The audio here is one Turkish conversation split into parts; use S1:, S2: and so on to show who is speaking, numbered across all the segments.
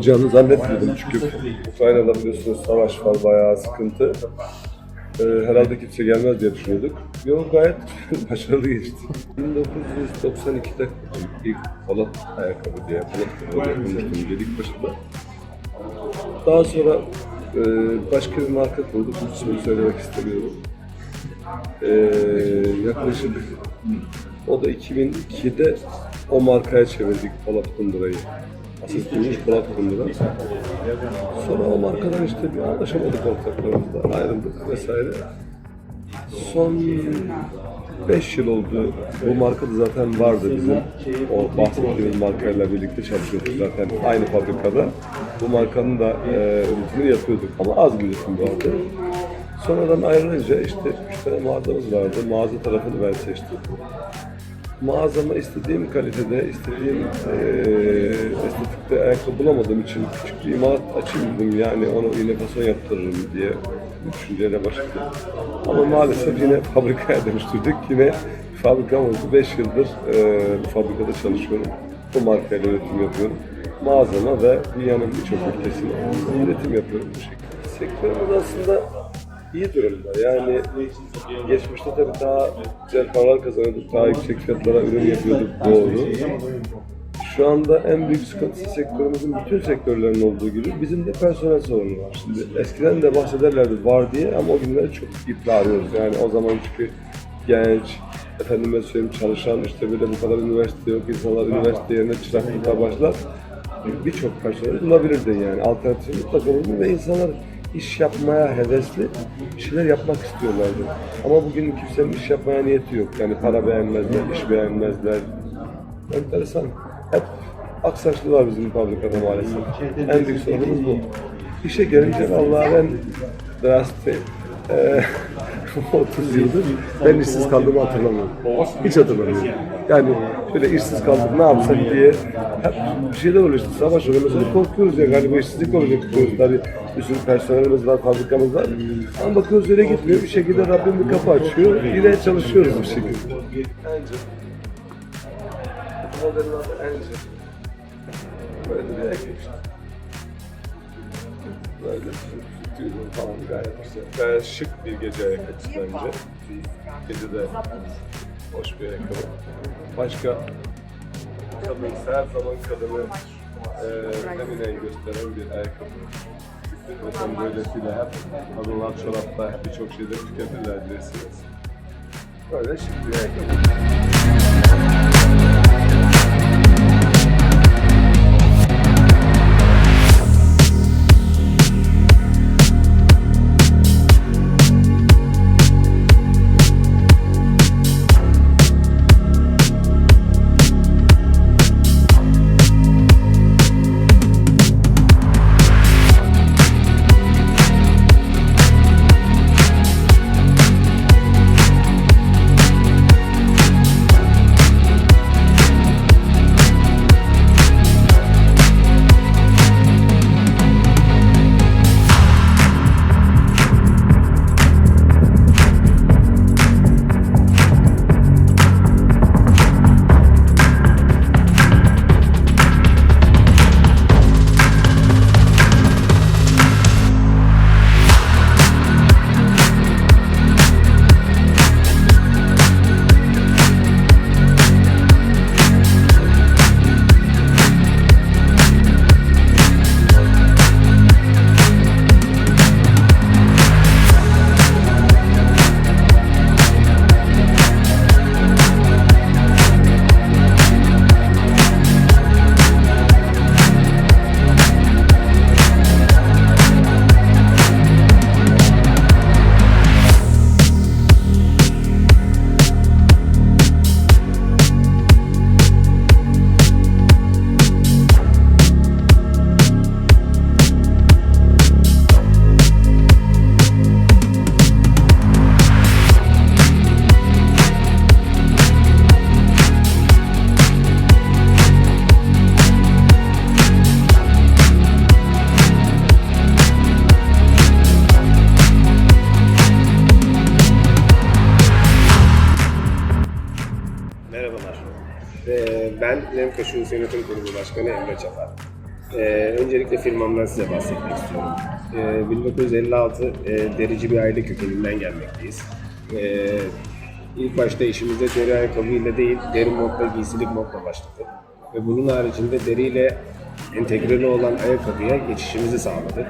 S1: bu olacağını zannetmiyordum çünkü Ukrayna'da biliyorsunuz savaş var bayağı sıkıntı. Ee, herhalde kimse gelmez diye düşünüyorduk. Yol gayet başarılı geçti. 1992'de ilk Polat ayakkabı diye Polat ayakkabı yapılmıştım dedik başında. Daha sonra e, başka bir marka kurduk. İsmini söylemek istemiyorum. E, yaklaşık o da 2002'de o markaya çevirdik Polat Kundura'yı. Kuruluş Polat Kundura. Sonra o markadan işte bir anlaşamadık ortaklarımızla, ayrıldık vesaire. Son 5 yıl oldu. Bu marka da zaten vardı bizim. O bahsettiğimiz markayla birlikte çalışıyorduk zaten aynı fabrikada. Bu markanın da e, üretimini yapıyorduk ama az bir üretim vardı. Sonradan ayrılınca işte üç tane mağazamız vardı. Mağaza tarafını ben seçtim. Mağazama istediğim kalitede, istediğim eee estetikte ayakkabı bulamadığım için küçük bir imalat açayım dedim. Yani onu yine fason yaptırırım diye düşünceyle başladım. Ama maalesef yine fabrikaya dönüştürdük. Yine fabrikam oldu. 5 yıldır eee bu fabrikada çalışıyorum. Bu markayla üretim yapıyorum. Mağazama ve dünyanın birçok ülkesine üretim yapıyorum bu şekilde. Sektörümüz aslında iyi durumda. Yani geçmişte tabii daha güzel paralar kazanıyorduk, daha yüksek fiyatlara ürün yapıyorduk doğru. Şu anda en büyük sıkıntısı sektörümüzün bütün sektörlerin olduğu gibi bizim de personel sorunu var. Şimdi eskiden de bahsederlerdi var diye ama o günleri çok iple arıyoruz. Yani o zaman çünkü genç, efendime söyleyeyim çalışan işte böyle bu kadar üniversite yok, insanlar üniversite yerine çıraklıkla başlar. Birçok personel bulabilirdin yani alternatif mutlaka bulurdun ve insanlar iş yapmaya hevesli bir şeyler yapmak istiyorlardı. Ama bugün kimsenin iş yapmaya niyeti yok. Yani para beğenmezler, iş beğenmezler. Enteresan. Hep aksaçlı var bizim fabrikada maalesef. En büyük sorunumuz bu. İşe gelince vallahi ben derste eee 30 yıldır ben işsiz kaldığımı hatırlamıyorum. Hiç hatırlamıyorum. Yani şöyle işsiz kaldık ne yapsak diye hep bir şeyler oluyor işte savaş oluyor. Mesela korkuyoruz ya galiba işsizlik olacak diyoruz. Tabii bir sürü personelimiz var, fabrikamız var. Ama bakıyoruz öyle gitmiyor. Bir şekilde Rabbim bir kapı açıyor. Yine çalışıyoruz bir şekilde. Angel. Bu modelin. Böyle bir ayakkabı işte. Böyle tüylü falan gayet güzel. Gayet şık bir gece ayakkabısı bence. Gece de hoş bir ayakkabı. Başka kadın, her zaman kadını e, feminen gösteren bir ayakkabı. Zaten böylesiyle hep kadınlar çorapta birçok şeyde tüketirler bilirsiniz. Böyle şık bir ayakkabı.
S2: Ben Lemka Şubesi Yönetim Kurulu Başkanı Emre Çapar. Ee, öncelikle firmamdan size bahsetmek istiyorum. Ee, 1956 e, derici bir aile kökeninden gelmekteyiz. Ee, ilk başta işimize deri ayakkabıyla değil, deri modla, giysilik modla başladık. Ve bunun haricinde deriyle entegreli olan ayakkabıya geçişimizi sağladık.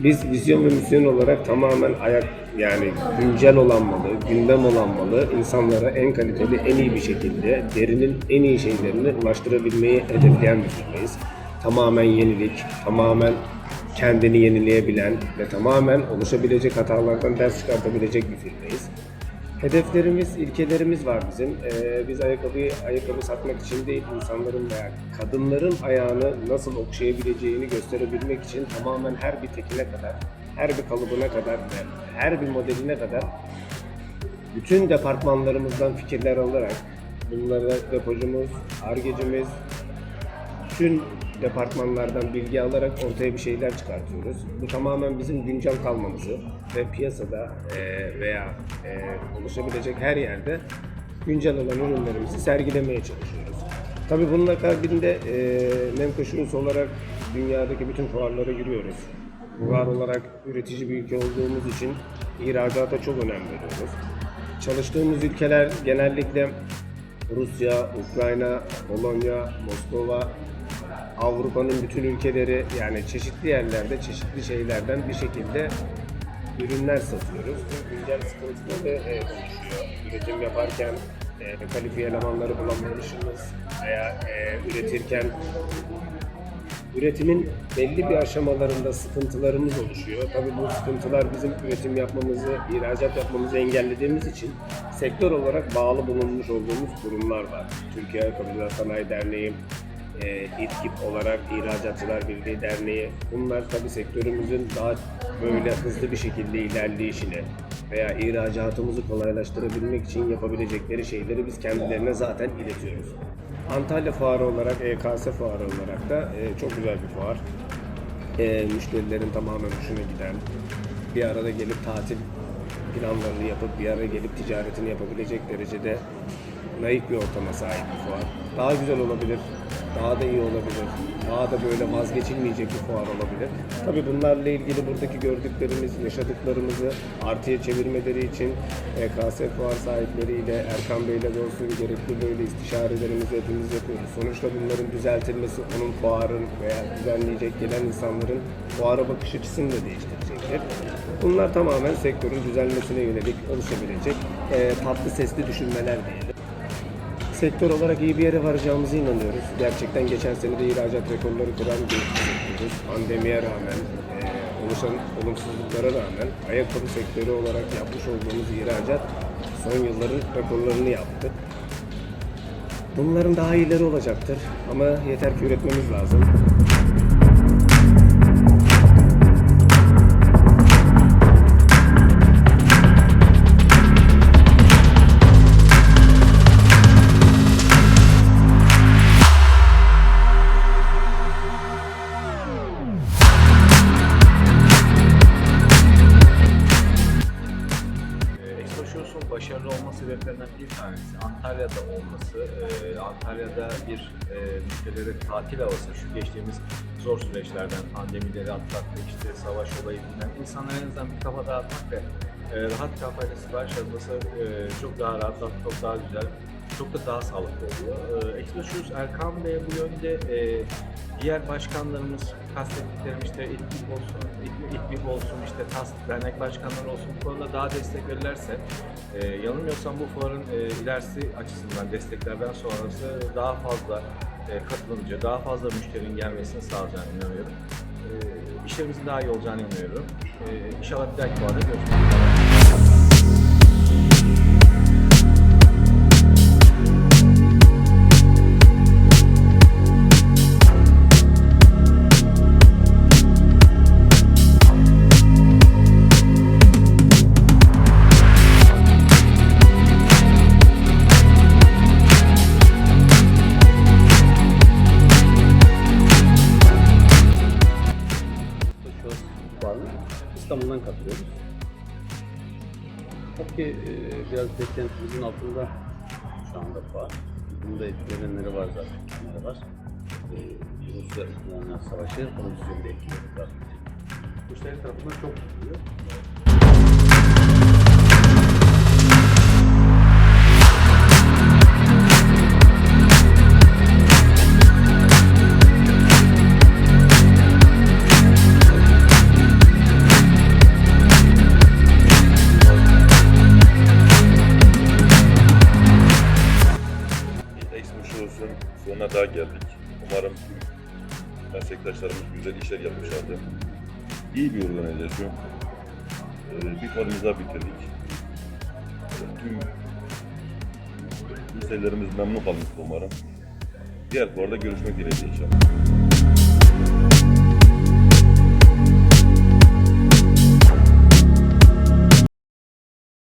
S2: Biz vizyon ve misyon olarak tamamen ayak yani güncel olan malı, gündem olan malı insanlara en kaliteli, en iyi bir şekilde derinin en iyi şeylerini ulaştırabilmeyi hedefleyen bir firmayız. Tamamen yenilik, tamamen kendini yenileyebilen ve tamamen oluşabilecek hatalardan ders çıkartabilecek bir firmayız. Hedeflerimiz, ilkelerimiz var bizim. Ee, biz ayakkabıyı ayakkabı satmak için değil, insanların veya kadınların ayağını nasıl okşayabileceğini gösterebilmek için tamamen her bir tekine kadar, her bir kalıbına kadar ve her bir modeline kadar bütün departmanlarımızdan fikirler alarak bunlara depocumuz, argecimiz, bütün departmanlardan bilgi alarak ortaya bir şeyler çıkartıyoruz. Bu tamamen bizim güncel kalmamızı ve piyasada e, veya e, oluşabilecek her yerde güncel olan ürünlerimizi sergilemeye çalışıyoruz. Tabii bunun akabinde e, Shoes olarak dünyadaki bütün fuarlara giriyoruz. Fuar olarak üretici bir ülke olduğumuz için ihracata çok önem veriyoruz. Çalıştığımız ülkeler genellikle Rusya, Ukrayna, Polonya, Moskova, Avrupa'nın bütün ülkeleri yani çeşitli yerlerde çeşitli şeylerden bir şekilde ürünler satıyoruz. Bu güncel sıkıntıları e, oluşuyor. Üretim yaparken e, kalifiye elemanları bulamayışımız veya e, üretirken üretimin belli bir aşamalarında sıkıntılarımız oluşuyor. Tabii bu sıkıntılar bizim üretim yapmamızı, ihracat yapmamızı engellediğimiz için sektör olarak bağlı bulunmuş olduğumuz kurumlar var. Türkiye Ayakkabıcılar Sanayi Derneği, e, İTKİP olarak İhracatçılar Birliği Derneği. Bunlar tabii sektörümüzün daha böyle hızlı bir şekilde ilerleyişini veya ihracatımızı kolaylaştırabilmek için yapabilecekleri şeyleri biz kendilerine zaten iletiyoruz. Antalya Fuarı olarak, EKS Fuarı olarak da e, çok güzel bir fuar. E, müşterilerin tamamen hoşuna giden, bir arada gelip tatil planlarını yapıp bir araya gelip ticaretini yapabilecek derecede naif bir ortama sahip bir fuar. Daha güzel olabilir, daha da iyi olabilir, daha da böyle vazgeçilmeyecek bir fuar olabilir. Tabii bunlarla ilgili buradaki gördüklerimiz, yaşadıklarımızı artıya çevirmeleri için EKS fuar sahipleriyle, Erkan Bey'le olsun gerekli böyle istişarelerimizi hepimiz yapıyoruz. Sonuçta bunların düzeltilmesi onun fuarın veya düzenleyecek gelen insanların fuara bakış açısını da değiştirecektir. Bunlar tamamen sektörün düzelmesine yönelik oluşabilecek e, tatlı sesli düşünmeler diyelim. Sektör olarak iyi bir yere varacağımıza inanıyoruz. Gerçekten geçen sene de ihracat rekorları kıran bir sektörüz. Pandemiye rağmen, e, oluşan olumsuzluklara rağmen ayakkabı sektörü olarak yapmış olduğumuz ihracat son yılların rekorlarını yaptı. Bunların daha iyileri olacaktır ama yeter ki üretmemiz lazım.
S3: E, müşterilere tatil havası, şu geçtiğimiz zor süreçlerden, pandemileri atlatmak, işte savaş olayından insanlara en azından bir kafa dağıtmak ve e, rahat kafayla sipariş alması e, çok daha rahat, çok daha güzel, çok da daha sağlıklı oluyor. Ee, Expo Shows Erkan Bey bu yönde e, diğer başkanlarımız kastettiklerim işte İTBİP olsun, İTBİP olsun, işte TAS dernek başkanları olsun bu konuda daha destek verirlerse e, yanılmıyorsam bu fuarın e, ilerisi açısından desteklerden sonrası daha fazla e, katılımcı, daha fazla müşterinin gelmesini sağlayacağını inanıyorum. E, daha iyi olacağını inanıyorum. E, inşallah bir dahaki fuarda görüşmek üzere.
S4: Fuarına İstanbul'dan katılıyoruz. Tabii ki e, biraz beklentimizin altında şu anda fuar. Bunda etkilenenleri var zaten. Bunları var. Ee, Rusya-Ukrayna savaşı onun üzerinde etkileri var. Müşteri tarafından çok tutuluyor.
S5: Güzel işler yapmışlardır. İyi bir organizasyon. Ee, bir formuza bitirdik. Ee, Tüm müşterilerimiz memnun kalmıştır umarım. Diğer fuarda görüşmek dileğiyle inşallah.